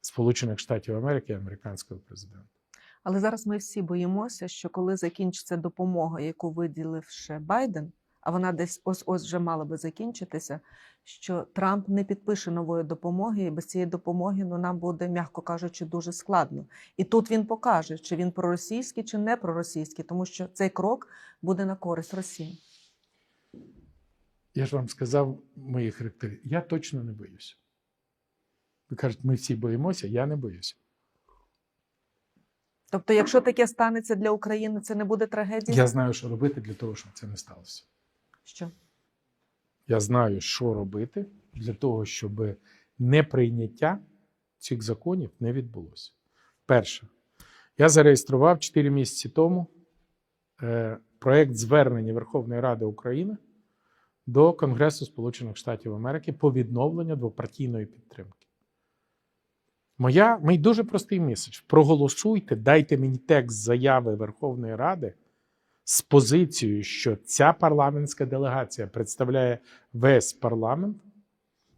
Сполучених Штатів Америки і американського президента. Але зараз ми всі боїмося, що коли закінчиться допомога, яку виділив ще Байден, а вона десь ось ось вже мала би закінчитися, що Трамп не підпише нової допомоги, і без цієї допомоги ну, нам буде, м'яко кажучи, дуже складно. І тут він покаже, чи він проросійський, чи не проросійський, тому що цей крок буде на користь Росії. Я ж вам сказав мої характери. Я точно не боюся. Ви кажете, ми всі боїмося, я не боюся. Тобто, якщо таке станеться для України, це не буде трагедія? Я знаю, що робити для того, щоб це не сталося. Що? Я знаю, що робити для того, щоб неприйняття цих законів не відбулося. Перше, я зареєстрував 4 місяці тому е, проект звернення Верховної Ради України до Конгресу Сполучених Штатів Америки по відновленню двопартійної підтримки. Моя, мій дуже простий меседж. Проголосуйте, дайте мені текст заяви Верховної Ради з позицією, що ця парламентська делегація представляє весь парламент,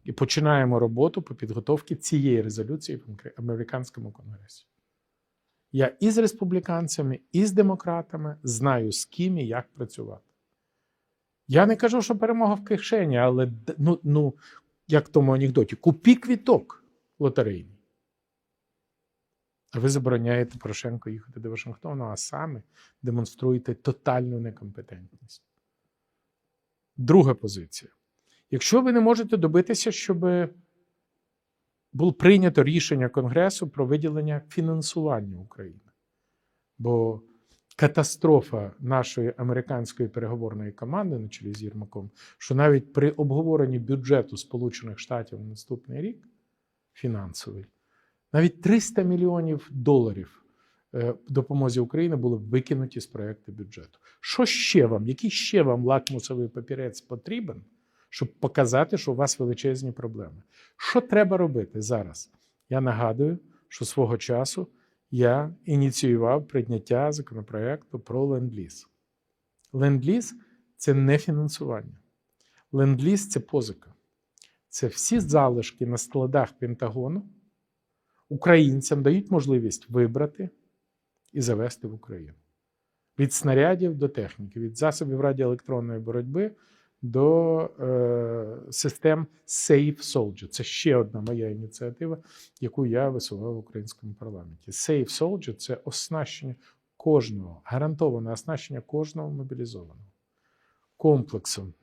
і починаємо роботу по підготовці цієї резолюції в американському конгресі. Я і з республіканцями, і з демократами знаю, з ким і як працювати. Я не кажу, що перемога в кишені, але ну, ну, як в тому анекдоті, купі квіток лотерейний. А ви забороняєте Порошенко їхати до Вашингтону, а саме демонструєте тотальну некомпетентність. Друга позиція. Якщо ви не можете добитися, щоб було прийнято рішення Конгресу про виділення фінансування України, бо катастрофа нашої американської переговорної команди на чолі з Єрмаком, що навіть при обговоренні бюджету Сполучених Штатів на наступний рік фінансовий, навіть 300 мільйонів доларів е, допомозі Україні були викинуті з проекту бюджету. Що ще вам? Який ще вам лакмусовий папірець потрібен, щоб показати, що у вас величезні проблеми? Що треба робити зараз? Я нагадую, що свого часу я ініціював прийняття законопроекту про ленд-ліз. Ленд-ліз це не фінансування. Ленд-ліз це позика. Це всі залишки на складах Пентагону українцям дають можливість вибрати і завести в Україну. Від снарядів до техніки, від засобів радіоелектронної боротьби до е, систем Safe Soldier. Це ще одна моя ініціатива, яку я висував в українському парламенті. Safe Soldier – це оснащення кожного, гарантоване оснащення кожного мобілізованого комплексом